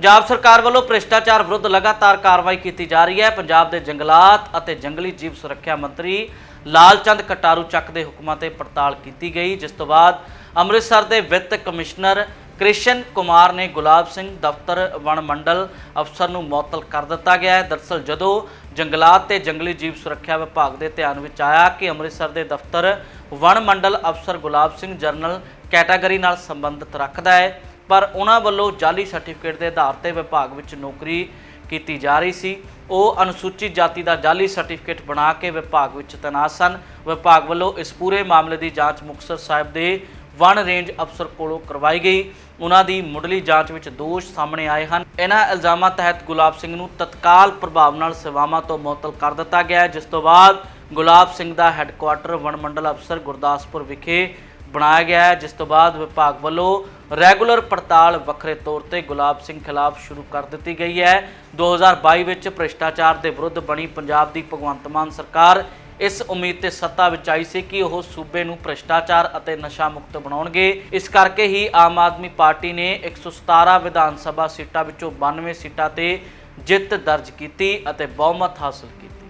ਪੰਜਾਬ ਸਰਕਾਰ ਵੱਲੋਂ ਭ੍ਰਿਸ਼ਟਾਚਾਰ ਵਿਰੁੱਧ ਲਗਾਤਾਰ ਕਾਰਵਾਈ ਕੀਤੀ ਜਾ ਰਹੀ ਹੈ। ਪੰਜਾਬ ਦੇ ਜੰਗਲਾਤ ਅਤੇ ਜੰਗਲੀ ਜੀਵ ਸੁਰੱਖਿਆ ਮੰਤਰੀ ਲਾਲਚੰਦ ਕਟਾਰੂ ਚੱਕ ਦੇ ਹੁਕਮਾਂ ਤੇ ਪੜਤਾਲ ਕੀਤੀ ਗਈ, ਜਿਸ ਤੋਂ ਬਾਅਦ ਅੰਮ੍ਰਿਤਸਰ ਦੇ ਵਿੱਤ ਕਮਿਸ਼ਨਰ ਕ੍ਰਿਸ਼ਨ ਕੁਮਾਰ ਨੇ ਗੁਲਾਬ ਸਿੰਘ ਦਫ਼ਤਰ ਵਣ ਮੰਡਲ ਅਫਸਰ ਨੂੰ ਮੁਅੱਤਲ ਕਰ ਦਿੱਤਾ ਗਿਆ ਹੈ। ਦਰਸਲ ਜਦੋਂ ਜੰਗਲਾਤ ਤੇ ਜੰਗਲੀ ਜੀਵ ਸੁਰੱਖਿਆ ਵਿਭਾਗ ਦੇ ਧਿਆਨ ਵਿੱਚ ਆਇਆ ਕਿ ਅੰਮ੍ਰਿਤਸਰ ਦੇ ਦਫ਼ਤਰ ਵਣ ਮੰਡਲ ਅਫਸਰ ਗੁਲਾਬ ਸਿੰਘ ਜਰਨਲ ਕੈਟਾਗਰੀ ਨਾਲ ਸੰਬੰਧਿਤ ਰੱਖਦਾ ਹੈ ਪਰ ਉਹਨਾਂ ਵੱਲੋਂ ਜਾਲੀ ਸਰਟੀਫਿਕੇਟ ਦੇ ਆਧਾਰ ਤੇ ਵਿਭਾਗ ਵਿੱਚ ਨੌਕਰੀ ਕੀਤੀ ਜਾ ਰਹੀ ਸੀ। ਉਹ ਅਨੁਸੂਚਿਤ ਜਾਤੀ ਦਾ ਜਾਲੀ ਸਰਟੀਫਿਕੇਟ ਬਣਾ ਕੇ ਵਿਭਾਗ ਵਿੱਚ ਤੈਨਾਤ ਸਨ। ਵਿਭਾਗ ਵੱਲੋਂ ਇਸ ਪੂਰੇ ਮਾਮਲੇ ਦੀ ਜਾਂਚ ਮੁਕਤਸਰ ਸਾਹਿਬ ਦੇ ਵਨ ਰੇਂਜ ਅਫਸਰ ਕੋਲੋਂ ਕਰਵਾਈ ਗਈ। ਉਹਨਾਂ ਦੀ ਮੁੱਢਲੀ ਜਾਂਚ ਵਿੱਚ ਦੋਸ਼ ਸਾਹਮਣੇ ਆਏ ਹਨ। ਇਹਨਾਂ ਇਲਜ਼ਾਮਾਂ ਤਹਿਤ ਗੁਲਾਬ ਸਿੰਘ ਨੂੰ ਤਤਕਾਲ ਪ੍ਰਭਾਵ ਨਾਲ ਸੇਵਾਵਾਂ ਤੋਂ ਮੁਅੱਤਲ ਕਰ ਦਿੱਤਾ ਗਿਆ ਜਿਸ ਤੋਂ ਬਾਅਦ ਗੁਲਾਬ ਸਿੰਘ ਦਾ ਹੈੱਡਕੁਆਟਰ ਵਣ ਮੰਡਲ ਅਫਸਰ ਗੁਰਦਾਸਪੁਰ ਵਿਖੇ ਬਣਾਇਆ ਗਿਆ ਹੈ, ਜਿਸ ਤੋਂ ਬਾਅਦ ਵਿਭਾਗ ਵੱਲੋਂ ਰੈਗੂਲਰ ਪੜਤਾਲ ਵੱਖਰੇ ਤੌਰ ਤੇ ਗੁਲਾਬ ਸਿੰਘ ਖਿਲਾਫ ਸ਼ੁਰੂ ਕਰ ਦਿੱਤੀ ਗਈ ਹੈ। 2022 ਵਿੱਚ ਭ੍ਰਿਸ਼ਟਾਚਾਰ ਦੇ ਵਿਰੁੱਧ ਬਣੀ ਪੰਜਾਬ ਦੀ ਭਗਵੰਤ ਮਾਨ ਸਰਕਾਰ ਇਸ ਉਮੀਦ ਤੇ ਸੱਤਾ ਵਿੱਚ ਆਈ ਸੀ ਕਿ ਉਹ ਸੂਬੇ ਨੂੰ ਭ੍ਰਿਸ਼ਟਾਚਾਰ ਅਤੇ ਨਸ਼ਾ ਮੁਕਤ ਬਣਾਉਣਗੇ। ਇਸ ਕਰਕੇ ਹੀ ਆਮ ਆਦਮੀ ਪਾਰਟੀ ਨੇ 117 ਵਿਧਾਨ ਸਭਾ ਸੀਟਾਂ ਵਿੱਚੋਂ 92 ਸੀਟਾਂ ਤੇ ਜਿੱਤ ਦਰਜ ਕੀਤੀ ਅਤੇ ਬਹੁਮਤ ਹਾਸਲ ਕੀਤੀ।